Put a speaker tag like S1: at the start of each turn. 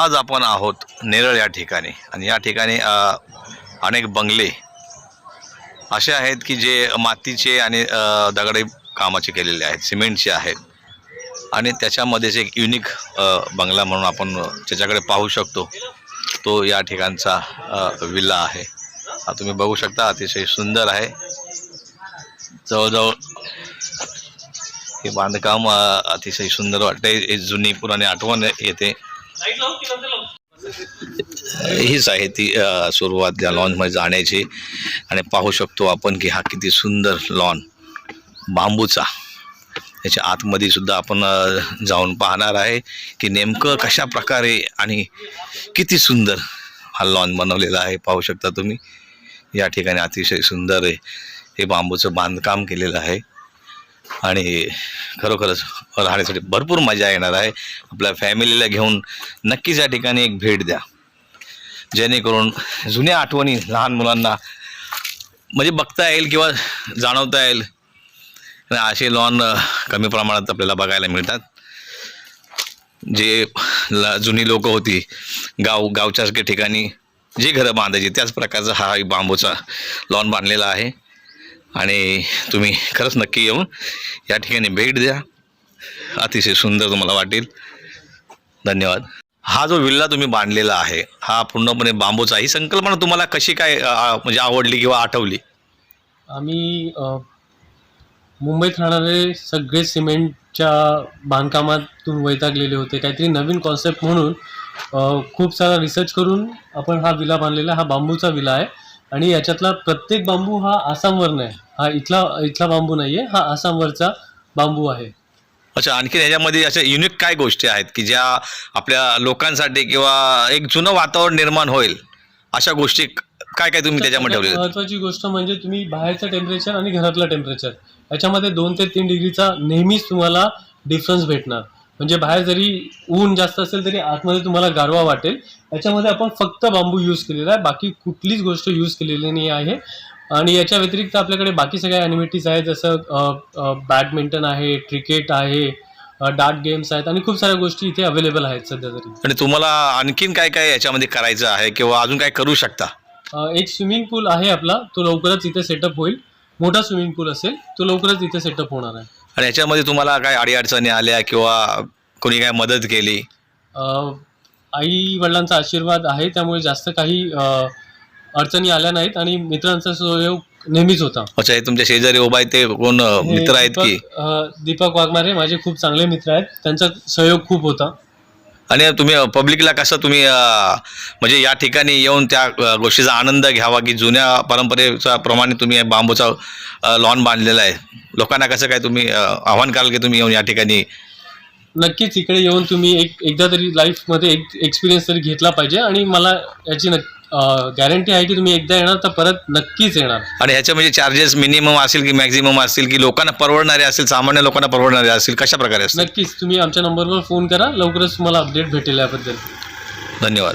S1: आज आपण आहोत नेरळ या ठिकाणी. आणि या ठिकाणी अनेक बंगले असे आहेत की जे मातीचे आणि दगडी कामाचे केलेले आहेत सिमेंटचे आहेत. आणि त्याच्यामध्येच एक युनिक बंगला म्हणून आपण त्याच्याकडे पाहू शकतो. तो या ठिकाणचा विल्ला आहे. हा तुम्ही बघू शकता अतिशय सुंदर आहे. जवळजवळ हे बांधकाम अतिशय सुंदर वाटते जुनी पुराणी आठवण येते. हीच आहे ती सुरुवात या लॉनमध्ये जाण्याची. आणि पाहू शकतो आपण की हा किती सुंदर लॉन बांबूचा. याच्या आतमध्ये सुद्धा आपण जाऊन पाहणार आहे की नेमकं कशा प्रकारे आणि किती सुंदर हा लॉन बनवलेला आहे. पाहू शकता तुम्ही. या ठिकाणी अतिशय सुंदर आहे. हे बांबूचं बांधकाम केलेलं आहे. आणि खरोखरच राहण्यासाठी भरपूर मजा येणार आहे. आपल्या फॅमिलीला घेऊन नक्कीच या ठिकाणी एक भेट द्या. जेणेकरून जुन्या आठवणी लहान मुलांना म्हणजे बघता येईल किंवा जाणवता येईल. असे लॉन कमी प्रमाणात आपल्याला बघायला मिळतात. जे ल जुनी लोक होती गाव गावच्या ठिकाणी जे घरं बांधायची त्याच प्रकारचा हा बांबूचा लॉन बांधलेला आहे. आणि तुम्ही खरंच नक्की येऊन या ठिकाणी भेट द्या. अतिशय सुंदर तुम्हाला वाटेल. धन्यवाद. हा जो विल्ला तुम्ही बांधलेला आहे हा पूर्णपणे बांबूचा ही संकल्पना तुम्हाला कशी काय म्हणजे आवडली किंवा आठवली?
S2: आम्ही मुंबईत राहणारे सगळे सिमेंटच्या बांधकामातून वैतागलेले होते. काहीतरी नवीन कॉन्सेप्ट म्हणून खूप सारा रिसर्च करून आपण हा विला बांधलेला हा बांबूचा विला आहे. आणि याच्यातला प्रत्येक बांबू हा आसामवरनं आहे हा इथला इथला बांबू नाही आहे हा आसामवरचा बांबू आहे.
S1: अच्छा आणखी ह्याच्यामध्ये अशा युनिक काय गोष्टी आहेत की ज्या आपल्या लोकांसाठी किंवा एक जुनं वातावरण निर्माण होईल? अशा गोष्टी काय काय तुम्ही त्याच्यामध्ये ठेवले
S2: महत्त्वाची गोष्ट म्हणजे तुम्ही बाहेरचं टेम्परेचर आणि घरातलं टेम्परेचर याच्यामध्ये दोन ते तीन डिग्रीचा नेहमीच तुम्हाला डिफरन्स भेटणार. म्हणजे बाहेर जरी ऊन जास्त असेल तरी आतमध्ये तुम्हाला गारवा वाटेल. याच्यामध्ये आपण फक्त बांबू यूज केलेला आहे. बाकी कुठलीच गोष्ट यूज केलेली नाही आहे. आणि याच्या व्यतिरिक्त आपल्याकडे बाकी सगळ्या ॲनिमिटीज आहेत जसं बॅडमिंटन आहे क्रिकेट आहे डार्ट गेम्स आहेत आणि खूप साऱ्या गोष्टी इथे अवेलेबल आहेत सध्या तरी.
S1: आणि तुम्हाला आणखीन काय काय याच्यामध्ये करायचं आहे किंवा अजून काय करू शकता?
S2: एक स्विमिंग पूल आहे आपला. तो लवकरच इथे सेटअप होईल. मोठा स्विमिंग पूल असेल तो लवकरच इथे सेटअप होणार आहे.
S1: आणि याच्यामध्ये तुम्हाला काय अडीअडचणी आल्या किंवा कोणी काय मदत केली?
S2: आई वडिलांचा आशीर्वाद आहे त्यामुळे जास्त काही अडचणी आल्या नाहीत आणि मित्रांचा सहयोग नेहमीच होता.
S1: अच्छा हे तुमच्या शेजारी उभा आहे ते कोण मित्र आहेत की?
S2: दीपक वाघमारे माझे खूप चांगले मित्र आहेत. त्यांचा सहयोग खूप होता.
S1: आणि तुम्ही पब्लिकला कसं तुम्ही म्हणजे या ठिकाणी येऊन त्या गोष्टीचा आनंद घ्यावा की जुन्या परंपरेच्या प्रमाणे तुम्ही बांबूचा लॉन बांधलेला आहे? लोकांना कसं काय तुम्ही आव्हान कराल की तुम्ही येऊन या ठिकाणी?
S2: नक्कीच इकडे येऊन तुम्ही एक एकदा तरी लाईफमध्ये एक एक्सपिरियन्स तरी घेतला पाहिजे आणि मला याची नक्की गॅरंटी आहे की तुम्ही एकदा येणार तर परत नक्कीच येणार.
S1: आणि ह्याचे म्हणजे चार्जेस मिनिमम असतील की मॅक्झिमम असतील की लोकांना परवडणारे असतील सामान्य लोकांना परवडणारे असतील कशा प्रकारे असतील?
S2: नक्कीच. तुम्ही आमच्या नंबरवर फोन करा. लवकरच तुम्हाला अपडेट भेटेल याबद्दल.
S1: धन्यवाद.